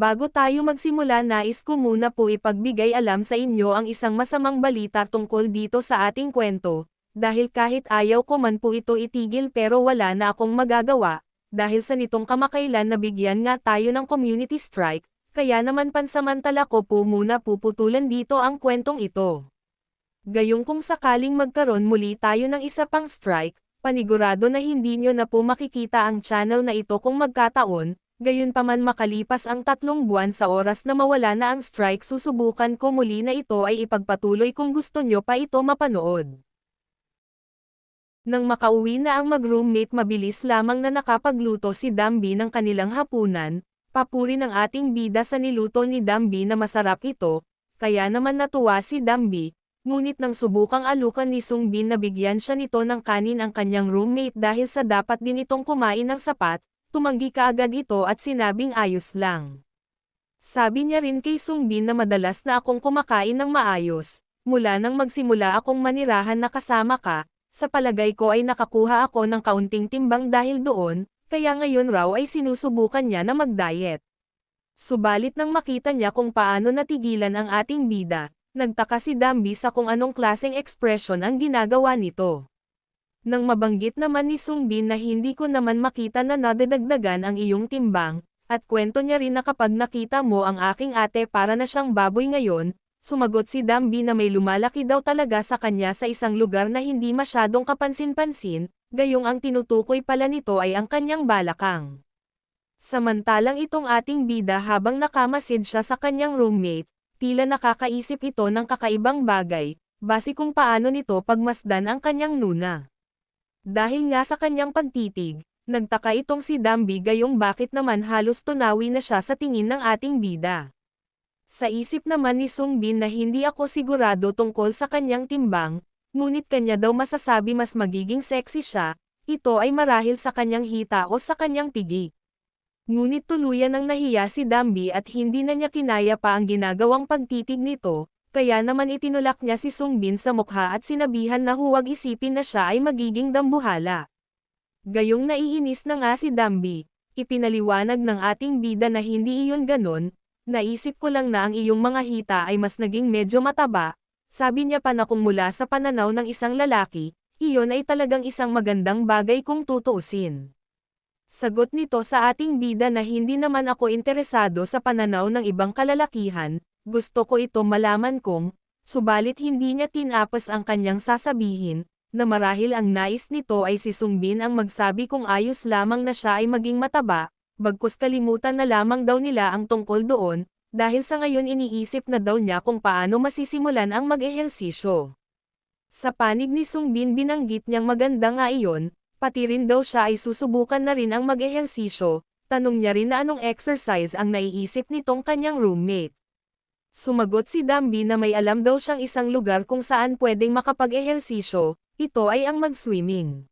Bago tayo magsimula nais ko muna po ipagbigay alam sa inyo ang isang masamang balita tungkol dito sa ating kwento, dahil kahit ayaw ko man po ito itigil pero wala na akong magagawa, dahil sa nitong kamakailan nabigyan nga tayo ng community strike, kaya naman pansamantala ko po muna puputulan dito ang kwentong ito. Gayong kung sakaling magkaroon muli tayo ng isa pang strike, panigurado na hindi nyo na po makikita ang channel na ito kung magkataon, gayon pa man makalipas ang tatlong buwan sa oras na mawala na ang strike susubukan ko muli na ito ay ipagpatuloy kung gusto nyo pa ito mapanood. Nang makauwi na ang mag-roommate mabilis lamang na nakapagluto si Dambi ng kanilang hapunan, papuri ng ating bida sa niluto ni Dambi na masarap ito, kaya naman natuwa si Dambi, ngunit nang subukang alukan ni Sungbin na bigyan siya nito ng kanin ang kanyang roommate dahil sa dapat din itong kumain ng sapat, tumanggi kaagad ito at sinabing ayos lang. Sabi niya rin kay Sungbin na madalas na akong kumakain ng maayos, mula nang magsimula akong manirahan na kasama ka, sa palagay ko ay nakakuha ako ng kaunting timbang dahil doon, kaya ngayon raw ay sinusubukan niya na mag-diet. Subalit nang makita niya kung paano natigilan ang ating bida, nagtaka si Dambi sa kung anong klaseng ekspresyon ang ginagawa nito. Nang mabanggit naman ni Sungbin na hindi ko naman makita na nadadagdagan ang iyong timbang, at kwento niya rin na kapag nakita mo ang aking ate para na siyang baboy ngayon, Sumagot si Dambi na may lumalaki daw talaga sa kanya sa isang lugar na hindi masyadong kapansin-pansin, gayong ang tinutukoy pala nito ay ang kanyang balakang. Samantalang itong ating bida habang nakamasid siya sa kanyang roommate, tila nakakaisip ito ng kakaibang bagay, base kung paano nito pagmasdan ang kanyang nuna. Dahil nga sa kanyang pagtitig, nagtaka itong si Dambi gayong bakit naman halos tunawi na siya sa tingin ng ating bida. Sa isip naman ni Sungbin na hindi ako sigurado tungkol sa kanyang timbang, ngunit kanya daw masasabi mas magiging sexy siya, ito ay marahil sa kanyang hita o sa kanyang pigi. Ngunit tuluyan ang nahiya si Dambi at hindi na niya kinaya pa ang ginagawang pagtitig nito, kaya naman itinulak niya si Sungbin sa mukha at sinabihan na huwag isipin na siya ay magiging dambuhala. Gayong naiinis na nga si Dambi, ipinaliwanag ng ating bida na hindi iyon ganon, Naisip ko lang na ang iyong mga hita ay mas naging medyo mataba, sabi niya pa na kung mula sa pananaw ng isang lalaki, iyon ay talagang isang magandang bagay kung tutuusin. Sagot nito sa ating bida na hindi naman ako interesado sa pananaw ng ibang kalalakihan, gusto ko ito malaman kung, subalit hindi niya tinapos ang kanyang sasabihin, na marahil ang nais nito ay si Sungbin ang magsabi kung ayos lamang na siya ay maging mataba, bagkus kalimutan na lamang daw nila ang tungkol doon, dahil sa ngayon iniisip na daw niya kung paano masisimulan ang mag-ehersisyo. Sa panig ni Sungbin binanggit niyang maganda nga iyon, pati rin daw siya ay susubukan na rin ang mag-ehersisyo, tanong niya rin na anong exercise ang naiisip nitong kanyang roommate. Sumagot si Dambi na may alam daw siyang isang lugar kung saan pwedeng makapag-ehersisyo, ito ay ang mag-swimming.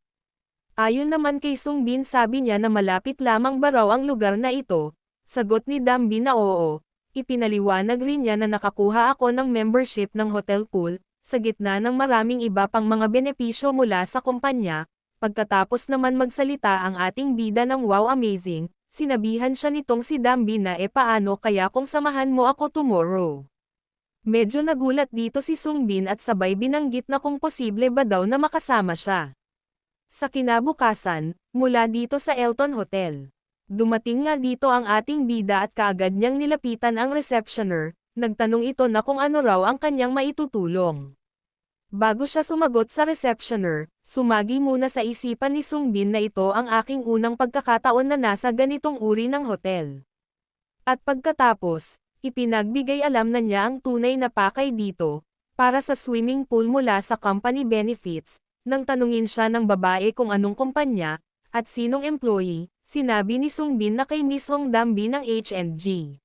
Ayon naman kay Sungbin sabi niya na malapit lamang ba raw ang lugar na ito, sagot ni Dambi na oo, ipinaliwanag rin niya na nakakuha ako ng membership ng hotel pool, sa gitna ng maraming iba pang mga benepisyo mula sa kumpanya, pagkatapos naman magsalita ang ating bida ng wow amazing, sinabihan siya nitong si Dambi na e paano kaya kung samahan mo ako tomorrow. Medyo nagulat dito si Sungbin at sabay binanggit na kung posible ba daw na makasama siya. Sa kinabukasan, mula dito sa Elton Hotel. Dumating nga dito ang ating bida at kaagad niyang nilapitan ang receptioner, nagtanong ito na kung ano raw ang kanyang maitutulong. Bago siya sumagot sa receptioner, sumagi muna sa isipan ni Sungbin na ito ang aking unang pagkakataon na nasa ganitong uri ng hotel. At pagkatapos, ipinagbigay alam na niya ang tunay na pakay dito, para sa swimming pool mula sa company benefits, nang tanungin siya ng babae kung anong kumpanya, at sinong employee, sinabi ni Sungbin na kay Miss Hong Dambi ng H&G.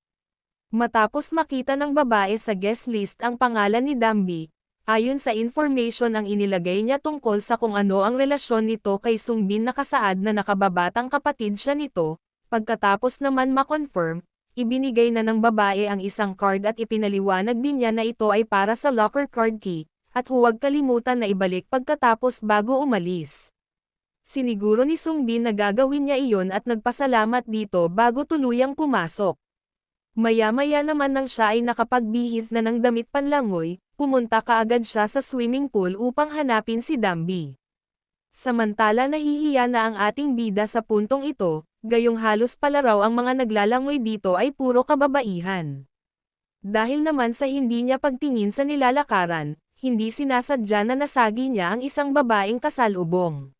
Matapos makita ng babae sa guest list ang pangalan ni Dambi, ayon sa information ang inilagay niya tungkol sa kung ano ang relasyon nito kay Sungbin nakasaad na nakababatang kapatid siya nito, pagkatapos naman makonfirm, ibinigay na ng babae ang isang card at ipinaliwanag din niya na ito ay para sa locker card key, at huwag kalimutan na ibalik pagkatapos bago umalis. Siniguro ni Sungbin na gagawin niya iyon at nagpasalamat dito bago tuluyang pumasok. Maya-maya naman nang siya ay nakapagbihis na ng damit panlangoy, pumunta kaagad siya sa swimming pool upang hanapin si Dambi. Samantala nahihiya na ang ating bida sa puntong ito, gayong halos pala raw ang mga naglalangoy dito ay puro kababaihan. Dahil naman sa hindi niya pagtingin sa nilalakaran, hindi sinasadya na nasagi niya ang isang babaeng kasalubong.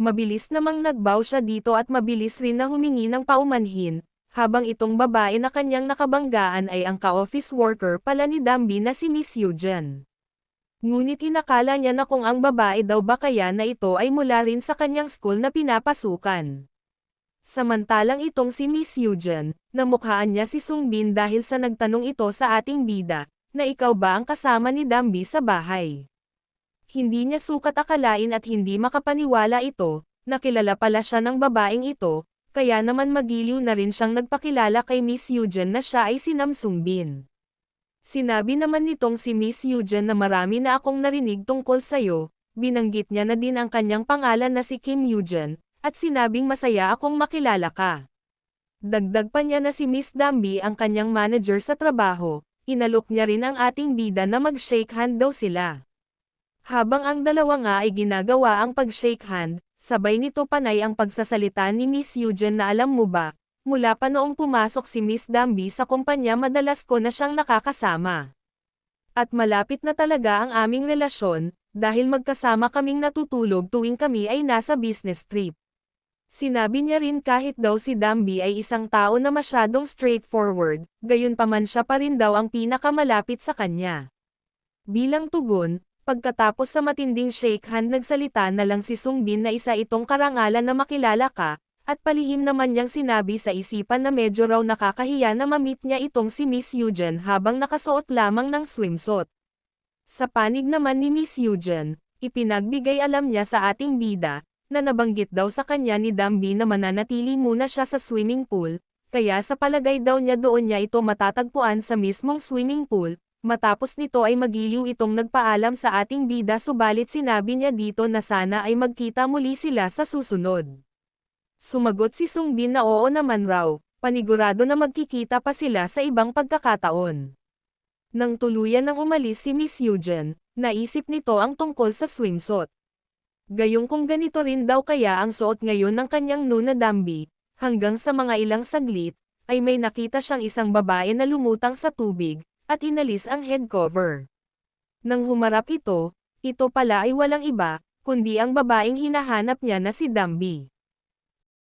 Mabilis namang nagbaw siya dito at mabilis rin na humingi ng paumanhin, habang itong babae na kanyang nakabanggaan ay ang ka-office worker pala ni Dambi na si Miss Eugen. Ngunit inakala niya na kung ang babae daw ba kaya na ito ay mula rin sa kanyang school na pinapasukan. Samantalang itong si Miss Eugen, namukhaan niya si Sungbin dahil sa nagtanong ito sa ating bida, na ikaw ba ang kasama ni Dambi sa bahay. Hindi niya sukat akalain at hindi makapaniwala ito, nakilala pala siya ng babaeng ito, kaya naman magiliw na rin siyang nagpakilala kay Miss Eugen na siya ay si Namsung Bin. Sinabi naman nitong si Miss Eugen na marami na akong narinig tungkol sa'yo, binanggit niya na din ang kanyang pangalan na si Kim Eugen, at sinabing masaya akong makilala ka. Dagdag pa niya na si Miss Dambi ang kanyang manager sa trabaho, inalok niya rin ang ating bida na mag-shake hand daw sila. Habang ang dalawa nga ay ginagawa ang pag-shake hand, Sabay nito panay ang pagsasalita ni Miss Eugen na alam mo ba, mula pa noong pumasok si Miss Dambi sa kumpanya madalas ko na siyang nakakasama. At malapit na talaga ang aming relasyon, dahil magkasama kaming natutulog tuwing kami ay nasa business trip. Sinabi niya rin kahit daw si Dambi ay isang tao na masyadong straightforward, gayon pa man siya pa rin daw ang pinakamalapit sa kanya. Bilang tugon, Pagkatapos sa matinding shake hand nagsalita na lang si Sungbin na isa itong karangalan na makilala ka, at palihim naman niyang sinabi sa isipan na medyo raw nakakahiya na mamit niya itong si Miss Eugen habang nakasuot lamang ng swimsuit. Sa panig naman ni Miss Eugen, ipinagbigay alam niya sa ating bida, na nabanggit daw sa kanya ni Dambi na mananatili muna siya sa swimming pool, kaya sa palagay daw niya doon niya ito matatagpuan sa mismong swimming pool, Matapos nito ay magiliw itong nagpaalam sa ating bida subalit sinabi niya dito na sana ay magkita muli sila sa susunod. Sumagot si Sungbin na oo naman raw, panigurado na magkikita pa sila sa ibang pagkakataon. Nang tuluyan ng umalis si Miss Eugen, naisip nito ang tungkol sa swimsuit. Gayong kung ganito rin daw kaya ang suot ngayon ng kanyang Nuna Dambi, hanggang sa mga ilang saglit, ay may nakita siyang isang babae na lumutang sa tubig, at inalis ang head cover. Nang humarap ito, ito pala ay walang iba, kundi ang babaeng hinahanap niya na si Dambi.